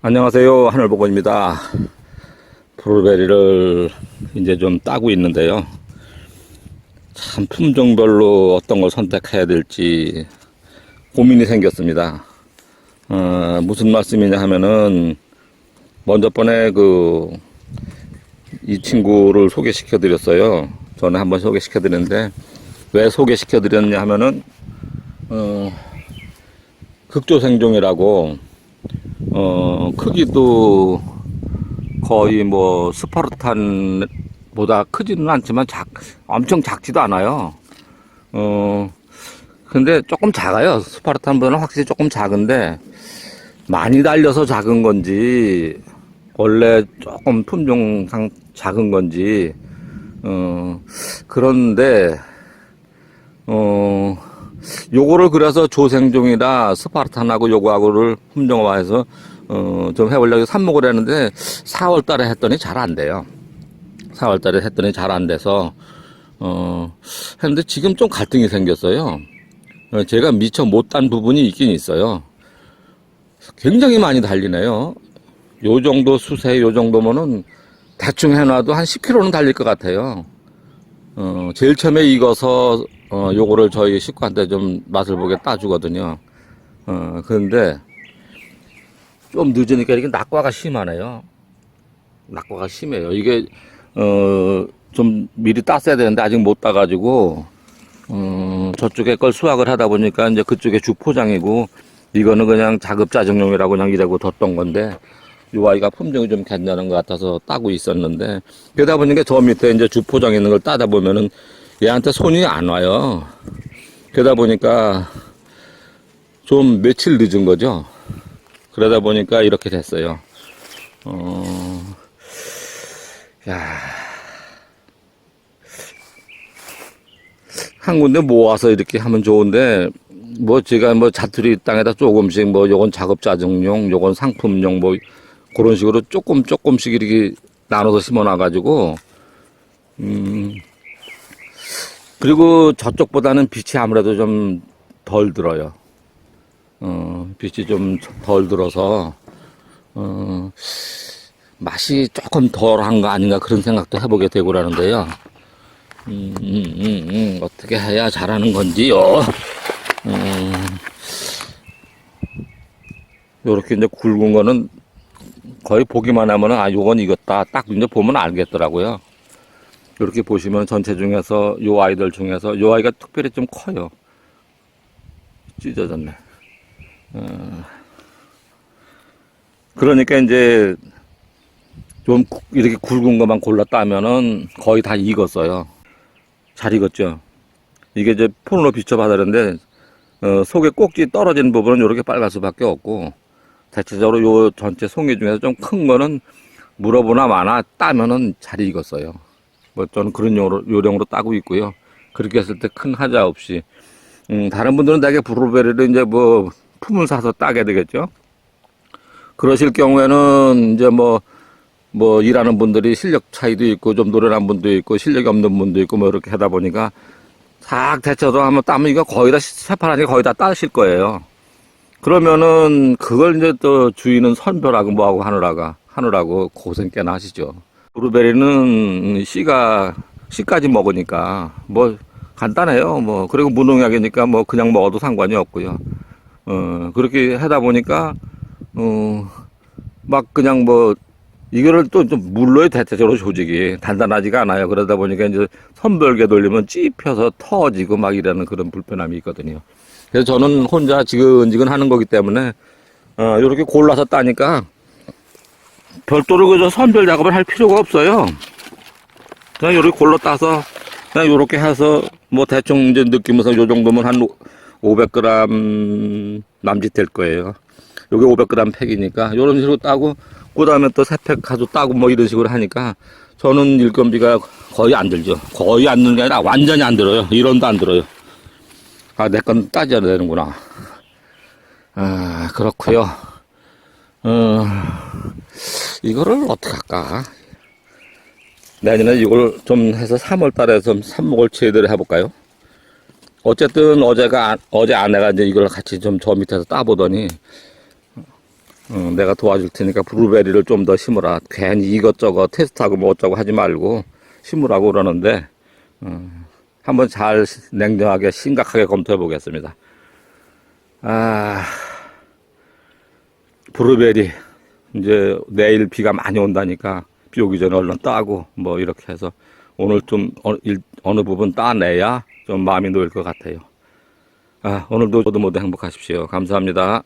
안녕하세요. 하늘보건입니다. 브루베리를 이제 좀 따고 있는데요. 참 품종별로 어떤 걸 선택해야 될지 고민이 생겼습니다. 어, 무슨 말씀이냐 하면은 먼저 번에 그 이 친구를 소개시켜 드렸어요. 전에 한번 소개시켜 드렸는데 왜 소개시켜 드렸냐 하면은 어, 극조생종이라고 어, 크기도 거의 뭐 스파르탄보다 크지는 않지만 작, 엄청 작지도 않아요. 어, 근데 조금 작아요. 스파르탄보다는 확실히 조금 작은데 많이 달려서 작은 건지 원래 조금 품종상 작은 건지 어, 그런데 어, 요거를 그래서 조생종이라 스파르탄하고 요거하고를 품종화해서 어, 좀 해보려고 삽목을 했는데 4월 달에 했더니 잘 안 돼요. 4월 달에 했더니 잘 안 돼서 어, 했는데 지금 좀 갈등이 생겼어요. 어, 제가 미처 못 딴 부분이 있긴 있어요. 굉장히 많이 달리네요. 요 정도 수세, 요 정도면은 대충 해놔도 한 10km는 달릴 것 같아요. 어, 제일 처음에 익어서, 어, 요거를 저희 식구한테 좀 맛을 보게 따주거든요. 어, 그런데 좀 늦으니까 이렇게 낙과가 심하네요. 낙과가 심해요. 이게, 어, 좀 미리 땄어야 되는데 아직 못 따가지고, 어, 저쪽에 걸 수확을 하다 보니까 이제 그쪽에 주포장이고, 이거는 그냥 자급자정용이라고 그냥 이라고 뒀던 건데, 요 아이가 품종이 좀 괜찮은 것 같아서 따고 있었는데, 그러다 보니까 저 밑에 이제 주포장 있는 걸 따다 보면은 얘한테 손이 안 와요. 그러다 보니까 좀 며칠 늦은 거죠. 그러다 보니까 이렇게 됐어요. 어, 야. 한 군데 모아서 이렇게 하면 좋은데, 뭐 제가 뭐 자투리 땅에다 조금씩 뭐 요건 작업 자정용, 요건 상품용 뭐 그런 식으로 조금 조금씩 이렇게 나눠서 심어 놔가지고, 음, 그리고 저쪽보다는 빛이 아무래도 좀 덜 들어요. 어, 빛이 좀 덜 들어서, 어, 맛이 조금 덜한 거 아닌가 그런 생각도 해보게 되고 그러는데요. 음, 음, 음, 음, 어떻게 해야 잘하는 건지요. 음, 요렇게 이제 굵은 거는 거의 보기만 하면은, 아, 요건 익었다. 딱 이제 보면 알겠더라고요. 이렇게 보시면 전체 중에서 요 아이들 중에서 요 아이가 특별히 좀 커요. 찢어졌네. 어, 그러니까 이제 좀 구- 이렇게 굵은 것만 골라 따면은 거의 다 익었어요. 잘 익었죠. 이게 이제 폰으로 비춰봐야 되는데 어, 속에 꼭지 떨어진 부분은 이렇게 빨갈 수밖에 없고 대체적으로 요 전체 송이 중에서 좀 큰 거는 물어보나 마나 따면은 잘 익었어요. 뭐 저는 그런 요로, 요령으로 따고 있고요. 그렇게 했을 때 큰 하자 없이 음, 다른 분들은 대개 브루베리를 이제 뭐 품을 사서 따게 되겠죠. 그러실 경우에는 이제 뭐, 뭐 일하는 분들이 실력 차이도 있고 좀 노련한 분도 있고 실력이 없는 분도 있고 뭐 이렇게 하다 보니까 싹 데쳐서 한번 따면 이거 거의 다 새파랗게 거의 다 따실 거예요. 그러면은 그걸 이제 또 주인은 선별하고 뭐하고 하느라가 하느라고 고생 꽤나 하시죠. 브루베리는 씨가 씨까지 먹으니까 뭐 간단해요. 뭐 그리고 무농약이니까 뭐 그냥 먹어도 상관이 없고요. 어 그렇게 하다 보니까 어막 그냥 뭐 이거를 또 좀 물러야 대체적으로 조직이 단단하지가 않아요. 그러다 보니까 이제 선별계 돌리면 찝혀서 터지고 막 이러는 그런 불편함이 있거든요. 그래서 저는 혼자 지근지근 하는 거기 때문에 어 이렇게 골라서 따니까 별도로 그저 선별 작업을 할 필요가 없어요. 그냥 이렇게 골라 따서 그냥 이렇게 해서 뭐 대충 이제 느끼면서 요 정도면 한 500g 남짓 될 거예요. 요게 500g 팩이니까 요런 식으로 따고 그다음에 또 세팩 가지고 따고 뭐 이런 식으로 하니까 저는 일건비가 거의 안 들죠. 거의 안 드는 게 아니라 완전히 안 들어요. 1원도 안 들어요. 아, 내 건 따져야 되는구나. 아, 그렇고요 어, 이거를 어떻게 할까? 내년에 이걸 좀 해서 3월 달에 좀 삽목을 제대로 해볼까요? 어쨌든 어제가, 아- 어제 아내가 이제 이걸 같이 좀 저 밑에서 따보더니 어, 내가 도와줄 테니까 블루베리를 좀 더 심으라. 괜히 이것저것 테스트하고 뭐 어쩌고 하지 말고 심으라고 그러는데 어, 한번 잘 냉정하게 심각하게 검토해 보겠습니다. 아 블루베리 이제 내일 비가 많이 온다니까 비 오기 전에 얼른 따고 뭐 이렇게 해서 오늘 좀 어, 일- 어느 부분 따내야 좀 마음이 놓일 것 같아요. 아 오늘도 모두 모두 행복하십시오. 감사합니다.